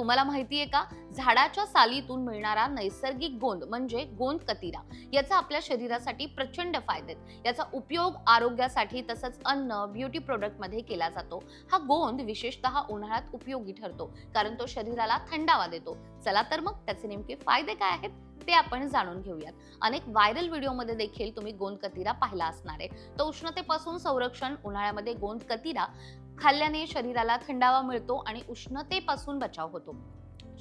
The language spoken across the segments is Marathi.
तुम्हाला माहिती आहे का? झाडाच्या सालीतून मिळणारा नैसर्गिक गोंद म्हणजे गोंद कतिरा. याचा आपल्या शरीरासाठी प्रचंड फायदे आहेत. याचा उपयोग आरोग्यासाठी तसंच अन्न ब्युटी प्रोडक्टमध्ये केला जातो. हा गोंद विशेषतः उन्हाळ्यात उपयोगी ठरतो कारण तो शरीराला थंडावा देतो. चला तर मग त्याचे नेमके फायदे काय आहेत ते आपण जाणून घेऊयात. अनेक व्हायरल व्हिडिओमध्ये देखील तुम्ही गोंद कतिरा पाहिला असणार आहे. तो उष्णतेपासून संरक्षण उन्हाळ्यामध्ये गोंद कतिरा खाल्ल्याने शरीराला थंडावा मिळतो आणि उष्णतेपासून बचाव होतो.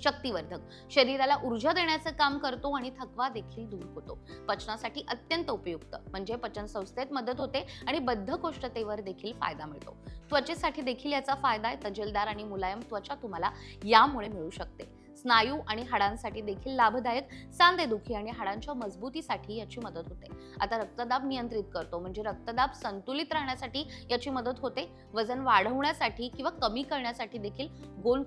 शक्तिवर्धक. शरीराला ऊर्जा देण्याचं काम करतो आणि थकवा देखील दूर होतो. पचनासाठी अत्यंत उपयुक्त. म्हणजे पचन संस्थेत मदत होते आणि बद्धकोष्ठतेवर देखील फायदा मिळतो. त्वचेसाठी देखील याचा फायदा आहे. तजेलदार आणि मुलायम त्वचा तुम्हाला यामुळे मिळू शकते. स्नायू आणि हाडांसाठी देखील लाभदायक सांधेदुखी आणि हाडांच्या मजबूतीसाठी याची मदत होते. आता रक्तदाब नियंत्रित करतो म्हणजे रक्तदाब संतुलित राहण्यासाठी याची मदत होते. वजन वाढवण्यासाठी किंवा कमी करण्यासाठी देखील गोंद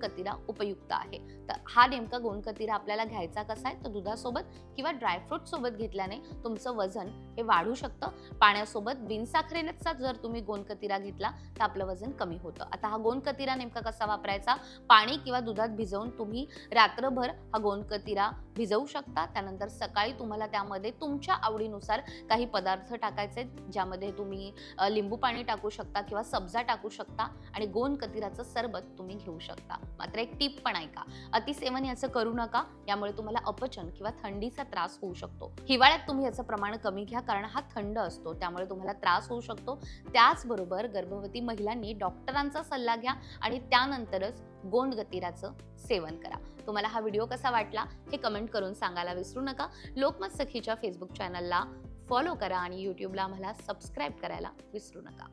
उपयुक्त आहे. तर हा नेमका गोंद आपल्याला घ्यायचा कसा आहे? तर दुधासोबत किंवा ड्रायफ्रूट सोबत घेतल्याने तुमचं वजन हे वाढू शकतं. पाण्यासोबत बिनसाखरेनेचा जर तुम्ही गोंद घेतला तर आपलं वजन कमी होतं. आता हा गोंद नेमका कसा वापरायचा? पाणी किंवा दुधात भिजवून तुम्ही रात्रभर हा गोंदकतिरा भिजवू शकता. त्यानंतर सकाळी तुम्हाला त्यामध्ये तुमच्या आवडीनुसार काही पदार्थ टाकायचे ज्यामध्ये तुम्ही लिंबू पाणी टाकू शकता किंवा सब्जा टाकू शकता आणि गोंद कतिराचं सरबत तुम्ही घेऊ शकता. मात्र एक टीप पण ऐका अतिसेवन याचं करू नका यामुळे तुम्हाला अपचन किंवा थंडीचा त्रास होऊ शकतो. हिवाळ्यात तुम्ही याचं प्रमाण कमी घ्या कारण हा थंड असतो त्यामुळे तुम्हाला त्रास होऊ शकतो. त्याचबरोबर गर्भवती महिलांनी डॉक्टरांचा सल्ला घ्या आणि त्यानंतरच गोंड गतिराचं सेवन करा. तुम्हाला हा व्हिडिओ कसा वाटला हे कमेंट करून सांगायला विसरू नका. लोकमत सखीच्या फेसबुक चॅनलला फॉलो करा आणि यूट्यूबला आम्हाला सबस्क्राईब करायला विसरू नका.